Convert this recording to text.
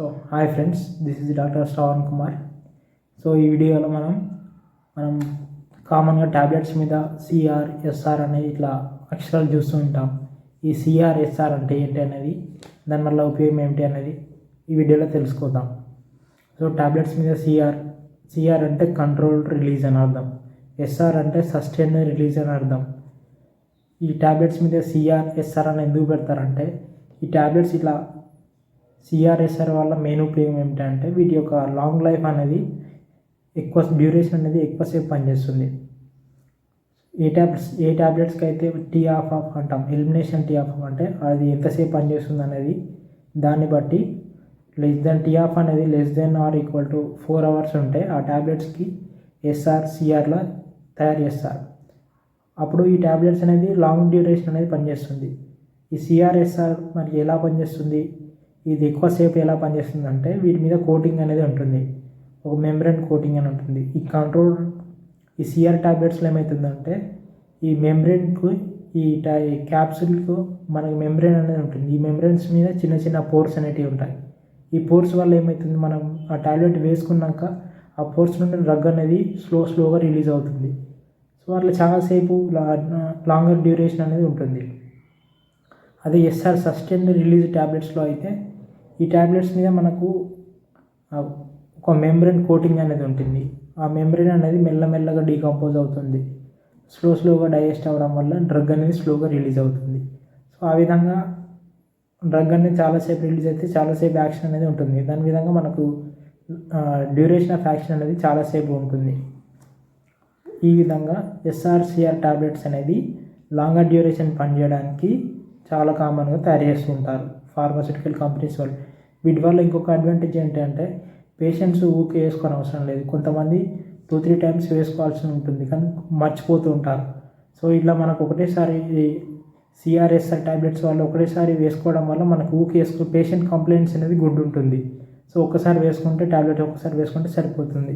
So hi friends this is doctor Shravan Kumar so ఈ వీడియోలో మనం మనం కామన్గా ట్యాబ్లెట్స్ మీద సిఆర్ ఎస్ఆర్ అనే ఇట్లా అక్షరాలు చూస్తూ ఉంటాం. ఈ సిఆర్ ఎస్ఆర్ అంటే ఏంటి అనేది దానివల్ల ఉపయోగం ఏమిటి అనేది ఈ వీడియోలో తెలుసుకుందాం. సో ట్యాబ్లెట్స్ మీద సిఆర్ సిఆర్ అంటే కంట్రోల్ రిలీజ్ అని అర్థం. ఎస్ఆర్ అంటే సస్టైన్ రిలీజ్ అని అర్థం. ఈ ట్యాబ్లెట్స్ మీద సిఆర్ ఎస్ఆర్ అని ఎందుకు పెడతారంటే ఈ ట్యాబ్లెట్స్ ఇట్లా సిఆర్ఎస్ఆర్ వల్ల మెయిన్ ఉపయోగం ఏమిటంటే వీటి యొక్క లాంగ్ లైఫ్ అనేది ఎక్కువ డ్యూరేషన్ అనేది ఎక్కువసేపు పనిచేస్తుంది. ఏ ట్యాబ్లెట్స్ ఏ ట్యాబ్లెట్స్కి అయితే టీ ఆఫ్ ఆఫ్ అంటాం ఎలిమినేషన్ టీ ఆఫ్ అంటే అది ఎంతసేపు పనిచేస్తుంది అనేది దాన్ని బట్టి లెస్ దెన్ టీ ఆఫ్ అనేది less than or equal to four hours ఉంటే ఆ ట్యాబ్లెట్స్కి ఎస్ఆర్ సిఆర్లా తయారు చేస్తారు. అప్పుడు ఈ ట్యాబ్లెట్స్ అనేది లాంగ్ డ్యూరేషన్ అనేది పనిచేస్తుంది. ఈ సిఆర్ఎస్ఆర్ మరి ఎలా పనిచేస్తుంది? ఇది ఎక్కువసేపు ఎలా పనిచేస్తుందంటే వీటి మీద కోటింగ్ అనేది ఉంటుంది. ఒక మెంబ్రెన్ కోటింగ్ అని ఉంటుంది. ఈ కంట్రోల్ ఈ సిఆర్ ట్యాబ్లెట్స్లో ఏమవుతుందంటే ఈ మెంబ్రెన్కు ఈ టా క్యాప్సూల్కు మనకి మెంబ్రెన్ అనేది ఉంటుంది. ఈ మెంబ్రెన్స్ మీద చిన్న చిన్న పోర్స్ అనేటివి ఉంటాయి. ఈ పోర్స్ వల్ల ఏమవుతుంది మనం ఆ టాబ్లెట్ వేసుకున్నాక ఆ పోర్స్ నుండి రగ్ అనేది స్లో స్లోగా రిలీజ్ అవుతుంది. సో అట్లా చాలాసేపు లాంగర్ డ్యూరేషన్ అనేది ఉంటుంది. అదే ఎస్ఆర్ సస్టైన్ రిలీజ్ ట్యాబ్లెట్స్లో అయితే ఈ ట్యాబ్లెట్స్ మీద మనకు ఒక మెంబ్రెన్ కోటింగ్ అనేది ఉంటుంది. ఆ మెంబ్రెన్ అనేది మెల్లమెల్లగా డీకంపోజ్ అవుతుంది. స్లో స్లోగా డైజెస్ట్ అవ్వడం వల్ల డ్రగ్ అనేది స్లోగా రిలీజ్ అవుతుంది. సో ఆ విధంగా డ్రగ్ అనేది చాలాసేపు రిలీజ్ అయితే చాలాసేపు యాక్షన్ అనేది ఉంటుంది. దాని విధంగా మనకు డ్యూరేషన్ ఆఫ్ యాక్షన్ అనేది చాలాసేపు ఉంటుంది. ఈ విధంగా ఎస్ఆర్సిఆర్ టాబ్లెట్స్ అనేది లాంగర్ డ్యూరేషన్ పనిచేయడానికి చాలా కామన్గా తయారు చేస్తుంటారు ఫార్మాస్యూటికల్ కంపెనీస్ వాళ్ళు. వీటి వల్ల ఇంకొక అడ్వాంటేజ్ ఏంటంటే పేషెంట్స్ ఊకే వేసుకోని అవసరం లేదు. కొంతమంది టూ త్రీ టైమ్స్ వేసుకోవాల్సి ఉంటుంది కానీ మర్చిపోతూ ఉంటారు. సో ఇట్లా మనకు ఒకటేసారి సిఆర్ఎస్ఆర్ టాబ్లెట్స్ వాళ్ళు ఒకటేసారి వేసుకోవడం వల్ల మనకు ఊకి వేసుకో పేషెంట్ కంప్లైంట్స్ అనేది గుడ్ ఉంటుంది సో ఒక్కసారి వేసుకుంటే ట్యాబ్లెట్ ఒక్కసారి వేసుకుంటే సరిపోతుంది.